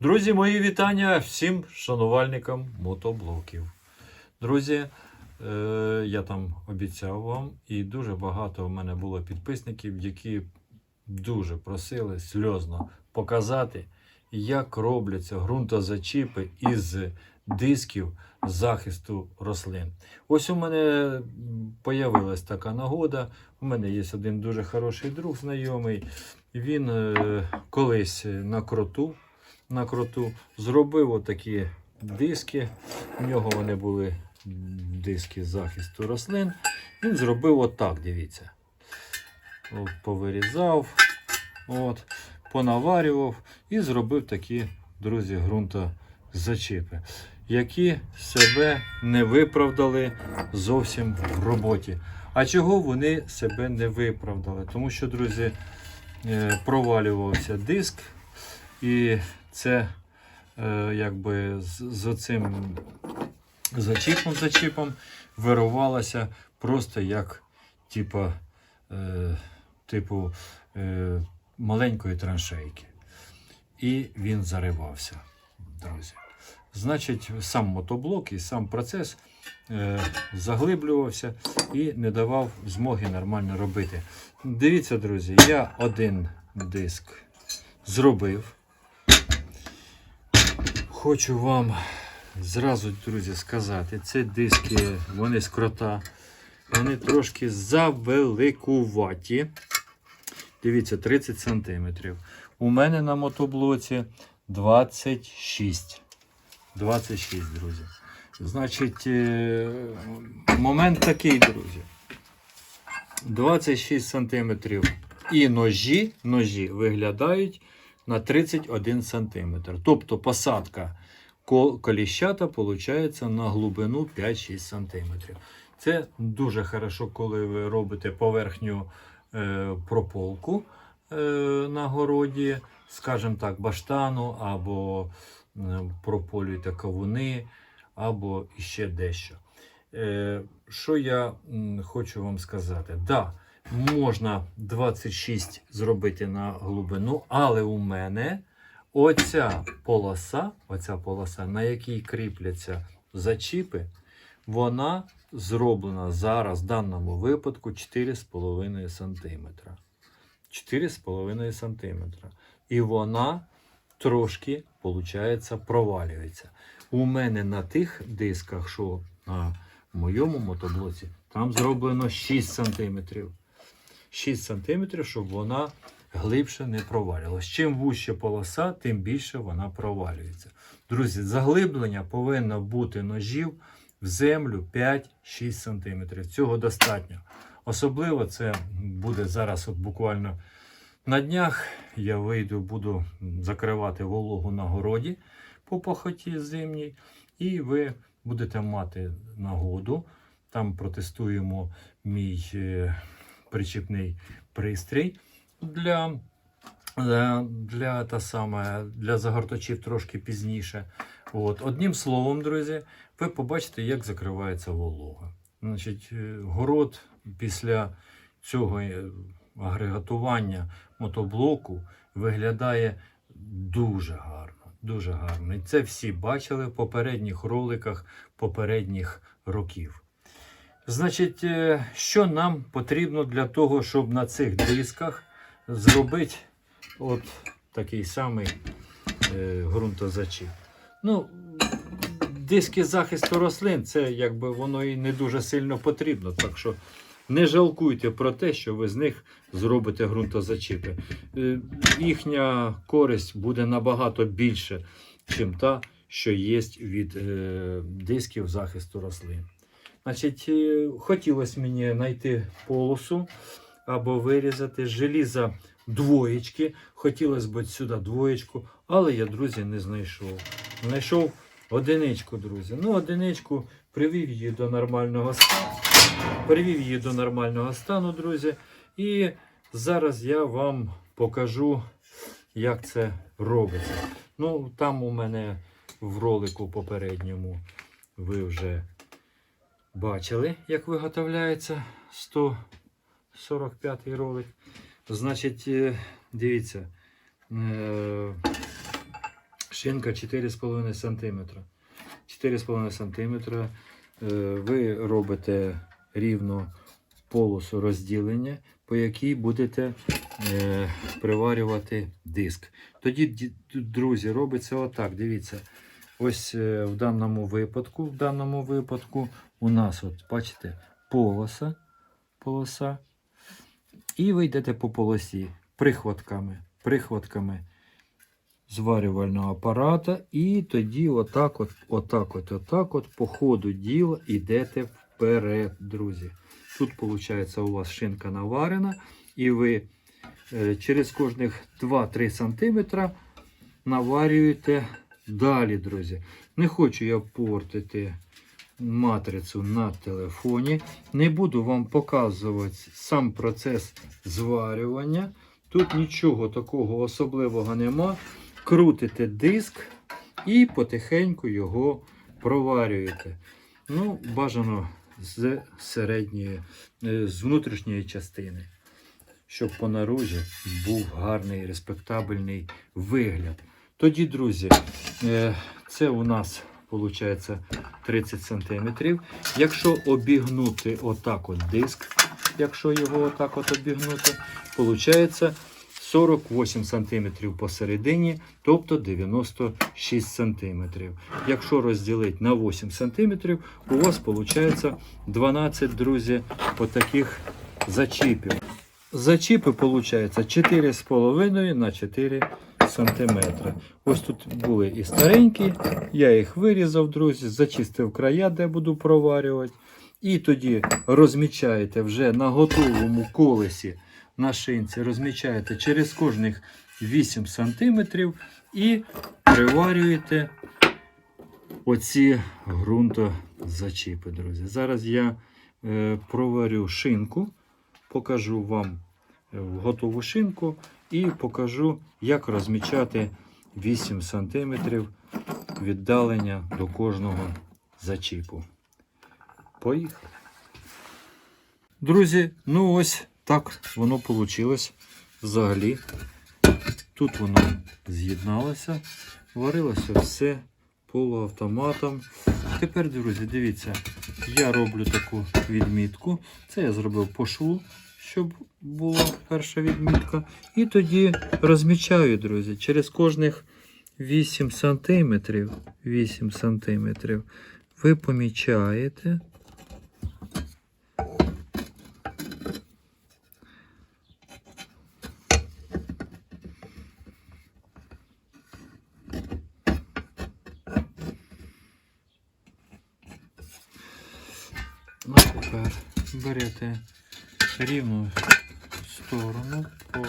Друзі, мої вітання всім шанувальникам мотоблоків. Друзі, е, я там обіцяв вам, і дуже багато в мене було підписників, які дуже просили сльозно показати, як робляться ґрунтозачіпи із дисків захисту рослин. Ось у мене появилась така нагода. У мене є один дуже хороший друг знайомий. Він е, колись на кроту, на кроту зробив отакі диски. У нього вони були диски захисту рослин. Він зробив отак, дивіться. От, повирізав, от, понаварював і зробив такі, друзі, ґрунтозачіпи, які себе не виправдали зовсім в роботі. А чого вони себе не виправдали? Тому що, друзі, е, провалювався диск, і це е, якби з, з оцим зачіпом зачіпом вирувалося просто як типа, е, типу е, маленької траншейки. І він заривався, друзі. Значить, сам мотоблок і сам процес е, заглиблювався і не давав змоги нормально робити. Дивіться, друзі, я один диск зробив. Хочу вам зразу, друзі, сказати, це диски, вони з крота, вони трошки завеликуваті. Дивіться, 30 см. У мене на мотоблоці 26. 26, друзі. Значить, е, момент такий, друзі. 26 см. І ножі, ножі виглядають на 31 см. Тобто посадка коліщата виходить на глибину 5-6 см. Це дуже хорошо, коли ви робите поверхню е, прополку е, на городі, скажімо так, баштану, або е, прополюєте кавуни, або іще дещо. Е, що я хочу вам сказати? Да, можна 26 зробити на глибину, але у мене оця полоса, оця полоса, на якій кріпляться зачіпи, вона зроблена зараз в даному випадку 4,5 см. 4,5 см. І вона трошки, виходить, провалюється. У мене на тих дисках, що на моєму мотоблоці, там зроблено 6 см. 6 см, щоб вона глибше не провалювалася. Чим вужче полоса, тим більше вона провалюється. Друзі, заглиблення повинно бути ножів в землю 5-6 см. Цього достатньо. Особливо це буде зараз, от буквально на днях я вийду, буду закривати вологу на городі по похоті зимній, і ви будете мати нагоду. Там протестуємо мій е, причіпний пристрій для, для, для, та саме, для загортачів трошки пізніше. От. Одним словом, друзі, ви побачите, як закривається волога. Значить, е, город після цього е, агрегатування мотоблоку виглядає дуже гарно. Дуже гарно. І це всі бачили в попередніх роликах попередніх років. Значить, е, що нам потрібно для того, щоб на цих дисках зробити от такий самий е, ґрунтозачіп? Ну, диски захисту рослин, це якби воно і не дуже сильно потрібно. Так що не жалкуйте про те, що ви з них зробите ґрунтозачіпи. Е, Їхня користь буде набагато більше, ніж та, що є від е, дисків захисту рослин. Значить, е, хотілося мені знайти полосу або вирізати желіза двоєчки. Хотілося б сюди двоєчку, але я, друзі, не знайшов. Знайшов одиничку, друзі. Ну, одиничку привів її до нормального стану. Привів її до нормального стану, друзі. І зараз я вам покажу, як це робиться. Ну, там у мене в ролику попередньому ви вже бачили, як виготовляється 145 ролик. Значить, е, дивіться, е, Шинка 4,5 см. 4,5 см. Ви робите рівно полосу розділення, по якій будете е, приварювати диск. Тоді, друзі, робиться отак. Дивіться. Ось е, в даному випадку, в даному випадку у нас, от, бачите, полоса, полоса. І ви йдете по полосі прихватками, прихватками зварювального апарата, і тоді отак от, отак от, отак от, по ходу діла йдете вперед, друзі. Тут, виходить, у вас шинка наварена, і ви е, через кожних 2-3 см наварюєте далі, друзі. Не хочу я портити матрицю на телефоні. Не буду вам показувати сам процес зварювання. Тут нічого такого особливого нема. Крутите диск і потихеньку його проварюєте. Ну, бажано з середньої, е, з внутрішньої частини, щоб по наружі був гарний, респектабельний вигляд. Тоді, друзі, е, це у нас виходить 30 см. Якщо обігнути отак от диск, якщо його отак от обігнути, виходить 48 см посередині, тобто 96 см. Якщо розділити на 8 см, у вас виходить 12, друзі, отаких зачіпів. Зачіпи виходить 4,5 на 4 см. Ось тут були і старенькі, я їх вирізав, друзі, зачистив края, де буду проварювати. І тоді розмічаєте вже на готовому колесі на шинці, розмічаєте через кожних 8 см і приварюєте оці ґрунтозачіпи, друзі. Зараз я е, проварю шинку, покажу вам е, готову шинку і покажу, як розмічати 8 см віддалення до кожного зачіпу. Поїхали. Друзі, ну ось так воно вийшло взагалі. Тут воно з'єдналося, варилося все полуавтоматом. Тепер, друзі, дивіться, я роблю таку відмітку. Це я зробив по шву, щоб була перша відмітка. І тоді розмічаю, друзі, через кожних 8 см, 8 см ви помічаєте. Ну, тепер берете рівну сторону по,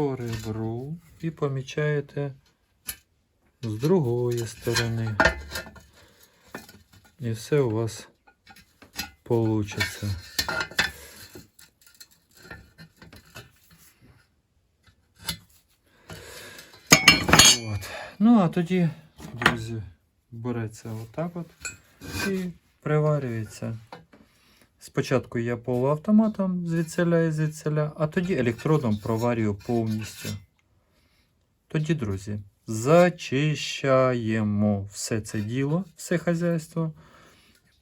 по ребру і помічаєте з другої сторони. І все у вас получится. От. Ну, а тоді, друзі, береться отак от і приварюється. Спочатку я полуавтоматом звідсиля і звідсиля, а тоді електродом проварюю повністю. Тоді, друзі, зачищаємо все це діло, все хазяйство.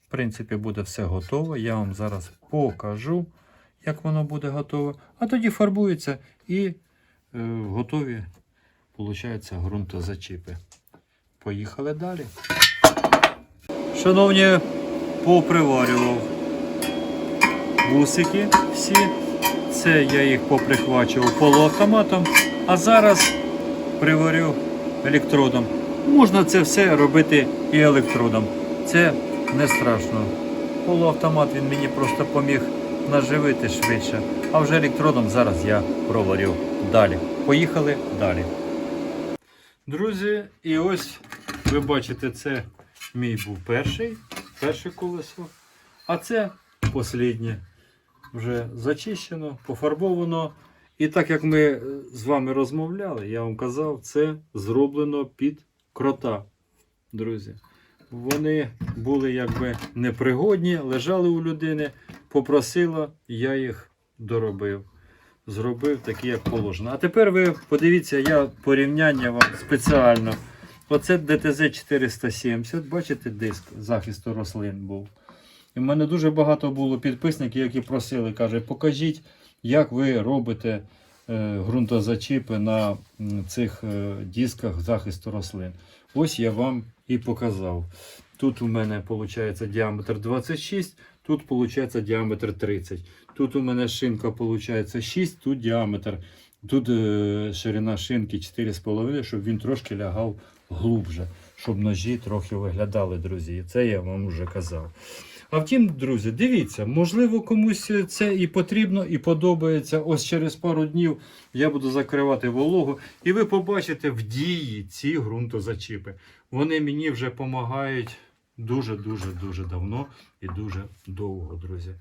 В принципі, буде все готово. Я вам зараз покажу, як воно буде готове. А тоді фарбується і е, готові, виходить, ґрунтозачіпи. Поїхали далі. Шановні, поприварював вусики всі. Це я їх поприхвачував полуавтоматом, а зараз приварю електродом. Можна це все робити і електродом. Це не страшно. Полуавтомат він мені просто поміг наживити швидше. А вже електродом зараз я проварю далі. Поїхали далі. Друзі, і ось ви бачите, це мій був перший, перше колесо. А це останнє. Вже зачищено, пофарбовано. І так як ми е, з вами розмовляли, я вам казав, це зроблено під крота, друзі. Вони були якби непригодні, лежали у людини, попросила, я їх доробив. Зробив такі, як положено. А тепер ви подивіться, я порівняння вам спеціально Оце ДТЗ 470, бачите, диск захисту рослин був. І в мене дуже багато було підписників, які просили, каже, покажіть, як ви робите е, ґрунтозачіпи на цих е, дисках захисту рослин. Ось я вам і показав. Тут у мене виходить діаметр 26, тут виходить діаметр 30. Тут у мене шинка виходить 6, тут діаметр. Тут е, ширина шинки 4,5, щоб він трошки лягав глубже, щоб ножі трохи виглядали, друзі. Це я вам вже казав. А втім, друзі, дивіться, можливо, комусь це і потрібно, і подобається. Ось через пару днів я буду закривати вологу, і ви побачите в дії ці ґрунтозачіпи. Вони мені вже допомагають дуже-дуже дуже давно і дуже довго, друзі.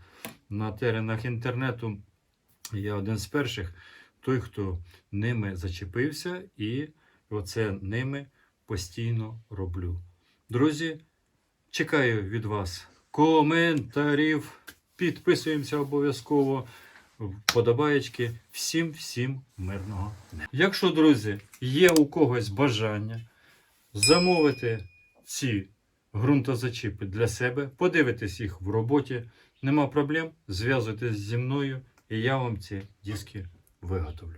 На теренах інтернету я один з перших, той, хто ними зачепився, і оце ними постійно роблю. Друзі, чекаю від вас коментарів. Підписуємося обов'язково. Подобаєчки. Всім, всім мирного дня. Якщо, друзі, є у когось бажання замовити ці ґрунтозачіпи для себе, подивитись їх в роботі, нема проблем, зв'язуйтесь зі мною, і я вам ці диски виготовлю.